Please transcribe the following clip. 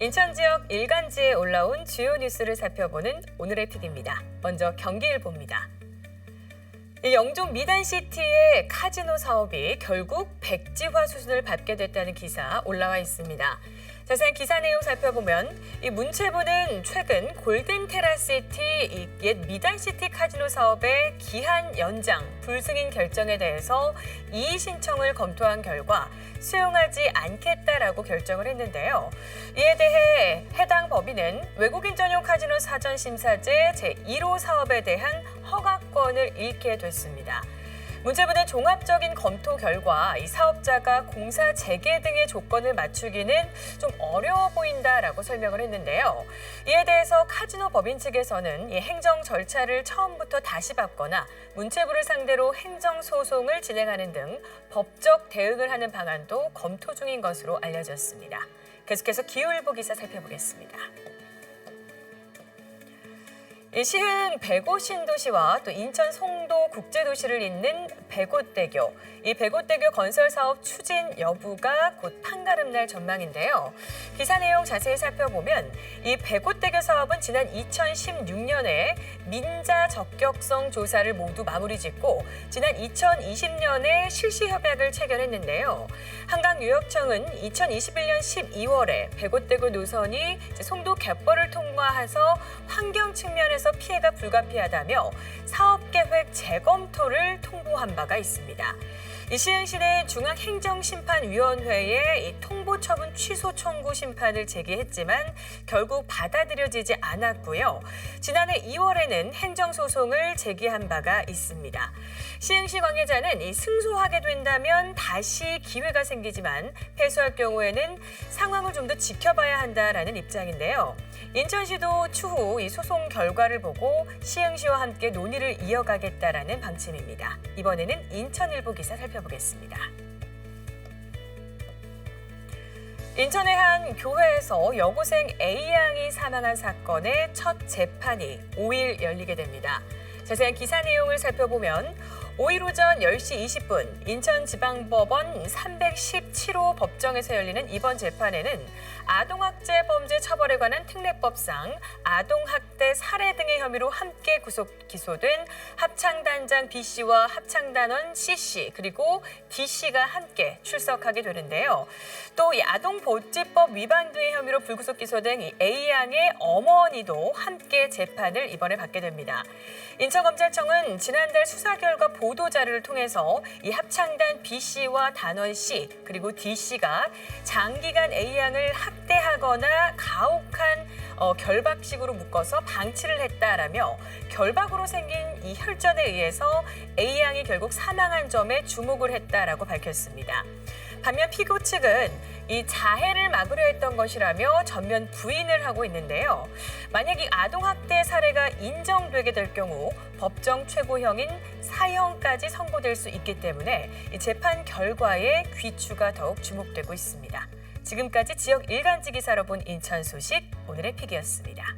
인천 지역 일간지에 올라온 주요 뉴스를 살펴보는 오늘의 픽입니다. 먼저 경기일보입니다. 이 영종 미단시티의 카지노 사업이 결국 백지화 수준을 밟게 됐다는 기사 올라와 있습니다. 자세한 기사 내용 살펴보면 이 문체부는 최근 골든 테라시티 이옛 미단시티 카지노 사업의 기한 연장 불승인 결정에 대해서 이의 신청을 검토한 결과 수용하지 않겠다라고 결정을 했는데요. 이에 대해 해당 법인은 외국인 전용 카지노 사전 심사제 제1호 사업에 대한 허가권을 잃게 됐습니다. 문체부는 종합적인 검토 결과 이 사업자가 공사 재개 등의 조건을 맞추기는 좀 어려워 보인다라고 설명을 했는데요. 이에 대해서 카지노 법인 측에서는 이 행정 절차를 처음부터 다시 밟거나 문체부를 상대로 행정 소송을 진행하는 등 법적 대응을 하는 방안도 검토 중인 것으로 알려졌습니다. 계속해서 기후일보 기사 살펴보겠습니다. 이 시흥 백오 신 도시와 또 인천 송도 국제도시를 잇는 백오대교. 이 백오대교 건설 사업 추진 여부가 곧 판가름 날 전망인데요. 기사 내용 자세히 살펴보면 이 백오대교 사업은 지난 2016년에 민자 적격성 조사를 모두 마무리 짓고 지난 2020년에 실시 협약을 체결했는데요. 한강유역청은 2021년 12월에 백오대교 노선이 송도 갯벌을 통과해서 환경 측면에서 피해가 불가피하다며 사업 계획 재검토를 통보한 바가 있습니다. 이 시흥시는 중앙행정심판위원회에 이 통보 처분 취소 청구 심판을 제기했지만 결국 받아들여지지 않았고요. 지난해 2월에는 행정소송을 제기한 바가 있습니다. 시흥시 관계자는 이 승소하게 된다면 다시 기회가 생기지만 패소할 경우에는 상황을 좀 더 지켜봐야 한다라는 입장인데요. 인천시도 추후 이 소송 결과를 보고 시흥시와 함께 논의를 이어가겠다라는 방침입니다. 이번에는 인천일보 기사 살펴보겠습니다. 인천의 한 교회에서 여고생 A양이 사망한 사건의 첫 재판이 5일 열리게 됩니다. 자세한 기사 내용을 살펴보면 5일 오전 10시 20분 인천지방법원 317호 법정에서 열리는 이번 재판에는 아동학대 범죄 처벌에 관한 특례법상 아동학대 살해 등의 혐의로 함께 구속 기소된 합창단장 B 씨와 합창단원 C 씨 그리고 D 씨가 함께 출석하게 되는데요. 또이 아동보호법 위반 등의 혐의로 불구속 기소된 이 A 양의 어머니도 함께 재판을 이번에 받게 됩니다. 인천검찰청은 지난달 수사 결과 보도 자료를 통해서 이 합창단 B 씨와 단원 C 그리고 D 씨가 장기간 A 양을 학 대하거나 가혹한 어, 결박식으로 묶어서 방치를 했다라며 결박으로 생긴 이 혈전에 의해서 A 양이 결국 사망한 점에 주목을 했다라고 밝혔습니다. 반면 피고 측은 이 자해를 막으려 했던 것이라며 전면 부인을 하고 있는데요. 만약 이 아동학대 사례가 인정되게 될 경우 법정 최고형인 사형까지 선고될 수 있기 때문에 이 재판 결과에 귀추가 더욱 주목되고 있습니다. 지금까지 지역 일간지 기사로 본 인천 소식 오늘의 픽이었습니다.